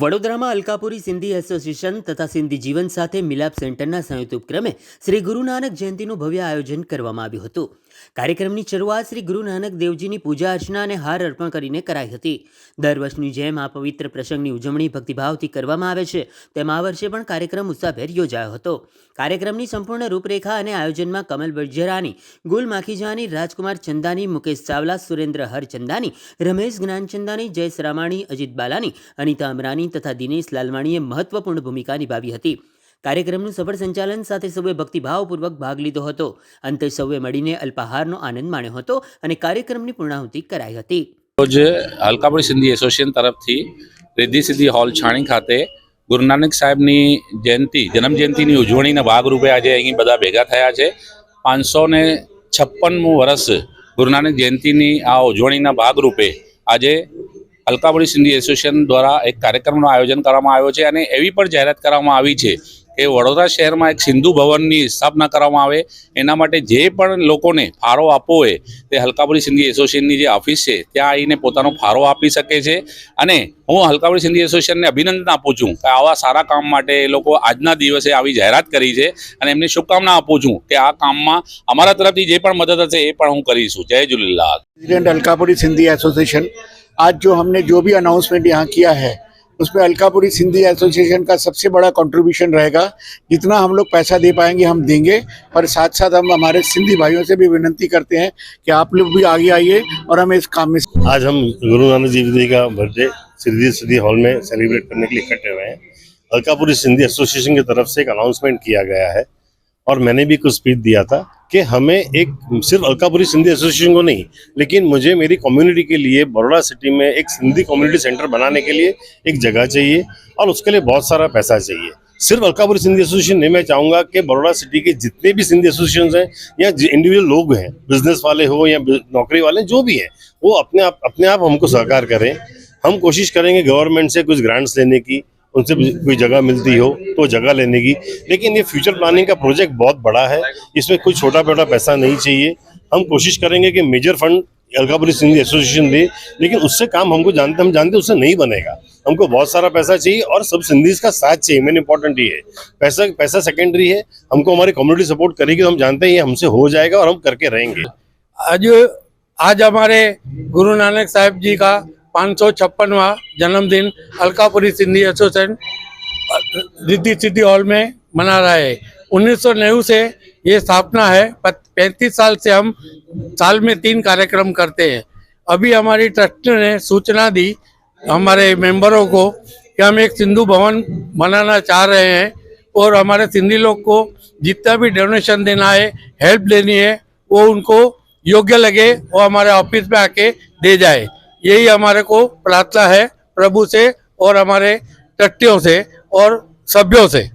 વડોદરામાં અલકાપુરી સિંધી એસોસિએશન તથા સિંધી જીવન સાથે મિલાપ સેન્ટરના સંયુક્ત ઉપક્રમે શ્રી ગુરુ નાનક જયંતિનું ભવ્ય આયોજન કરવામાં આવ્યું હતું. કાર્યક્રમની શરૂઆત શ્રી ગુરુ નાનક દેવજીની પૂજા અર્ચના અને હાર અર્પણ કરીને કરાઈ હતી. દર વર્ષની જેમ આ પવિત્ર પ્રસંગની ઉજવણી ભક્તિભાવથી કરવામાં આવે છે, તેમ આ વર્ષે પણ કાર્યક્રમ ઉત્સાહભેર યોજાયો હતો. કાર્યક્રમની સંપૂર્ણ રૂપરેખા અને આયોજનમાં કમલ બર્જરાની ગુલ માખીજાની રાજકુમાર ચંદાની, મુકેશ ચાવલા, સુરેન્દ્ર હરચંદાની, રમેશ જ્ઞાનચંદાની, જયેશ રામાણી, અજીત બાલાની, અનિતા અમરાની તથા દિનેશ લાલવાણીએ મહત્વપૂર્ણ ભૂમિકા નિભાવી હતી. કાર્યક્રમનું સફળ સંચાલન સાથે સૌએ ભક્તિભાવપૂર્વક ભાગ લીધો હતો. અંતે સૌએ મળીને અલ્પાહારનો આનંદ માણ્યો હતો અને કાર્યક્રમની પૂર્ણાહુતિ કરાઈ હતી. રોજ હલકાપુરી સિંધી એસોસિએશન તરફથી રિદ્ધિ સિદ્ધિ હોલ છાણી ખાતે ગુરુ નાનક સાહેબની જયંતિ જન્મ જયંતિની ઉજવણીના ભાગરૂપે આજે અહીં બધા ભેગા થયા છે. પાંચસો ને છપ્પનમું વર્ષ ગુરુ નાનક જયંતિની આ ઉજવણીના ભાગરૂપે આજે અલકાબડી સિંધી એસોસિએશન દ્વારા એક કાર્યક્રમનું આયોજન કરવામાં આવ્યો છે અને એવી પણ જાહેરાત કરવામાં આવી છે કે વડોદરા શહેરમાં એક સિંધુ ભવનની સ્થાપના કરવામાં આવે. એના માટે જે પણ લોકોને ફાળો આપવો હોય તે હલકાપુરી સિંધી એસોસિએશનની જે ઓફિસ છે, ત્યાં આવીને પોતાનો ફાળો આપી શકે છે. અને હું હલકાપુરી સિંધી એસોસિએશનને અભિનંદન આપું છું કે આવા સારા કામ માટે એ લોકો આજના દિવસે આવી જાહેરાત કરી છે અને એમને શુભકામના આપું છું કે આ કામમાં અમારા તરફથી જે પણ મદદ હશે એ પણ હું કરીશું. જય ઝૂલેલાલ પ્રેસિડેન્ટ હલકાપુરી સિંધી એસોસિએશન आज जो हमने जो भी अनाउंसमेंट यहाँ किया है, उसमें अलकापुरी सिंधी एसोसिएशन का सबसे बड़ा कंट्रीब्यूशन रहेगा। जितना हम लोग पैसा दे पाएँगे, हम देंगे, पर साथ साथ हम हमारे सिंधी भाइयों से भी विनती करते हैं कि आप लोग भी आगे आइए और हमें इस काम में आज हम गुरु नानक देव जी का बर्थडे सिद्धि सिद्धि हॉल में सेलिब्रेट करने के लिए इकट्ठे हुए हैं। अलकापुरी सिंधी एसोसिएशन की तरफ़ से एक अनाउंसमेंट किया गया है। और मैंने भी कुछ स्पीच दिया था कि हमें एक सिर्फ़ अलकापुरी सिंधी एसोसिएशन को नहीं, लेकिन मुझे मेरी कम्युनिटी के लिए बड़ोड़ा सिटी में एक सिंधी कम्युनिटी सेंटर बनाने के लिए एक जगह चाहिए और उसके लिए बहुत सारा पैसा चाहिए। सिर्फ़ अलकापुरी सिंधी एसोसिएशन नहीं, मैं चाहूँगा कि बड़ोड़ा सिटी के जितने भी सिंधी एसोसिएशन हैं या इंडिविजुअल लोग हैं बिज़नेस वाले हो या नौकरी वाले, जो भी हैं, वो अपने आप अपने आप हमको सहकार करें। हम कोशिश करेंगे गवर्नमेंट से कुछ ग्रांट्स लेने की उनसे कोई जगह मिलती हो तो जगह लेने की। लेकिन ये फ्यूचर प्लानिंग का प्रोजेक्ट बहुत बड़ा है। इसमें कोई छोटा छोटा पैसा नहीं चाहिए। हम कोशिश करेंगे कि major fund Alkapuri Sindhi association दे, लेकिन उससे काम हमको जानते हम जानते उससे नहीं बनेगा। हमको बहुत सारा पैसा चाहिए और सब सिंधीज का साथ चाहिए। मेन इंपॉर्टेंट ये है। पैसा पैसा सेकेंडरी है। हमको हमारी कम्युनिटी सपोर्ट करेगी तो हम जानते हैं ये हमसे हो जाएगा और हम करके रहेंगे। आज आज हमारे गुरु नानक साहब जी का पाँच सौ छप्पनवा जन्मदिन अलकापुरी सिंधी एसोसिएशन, रिद्धि सिद्धि हॉल में मना रहा है। उन्नीस से ये स्थापना है पैंतीस साल से हम साल में तीन कार्यक्रम करते हैं। अभी हमारी ट्रस्ट ने सूचना दी हमारे मेंबरों को कि हम एक सिंधु भवन बनाना चाह रहे हैं और हमारे सिंधी लोग को जितना भी डोनेशन देना है, हेल्प देनी है, वो उनको योग्य लगे वो हमारे ऑफ़िस में आके दे जाए। यही हमारे को प्रार्थना है प्रभु से और हमारे टट्टियों से और सभ्यों से।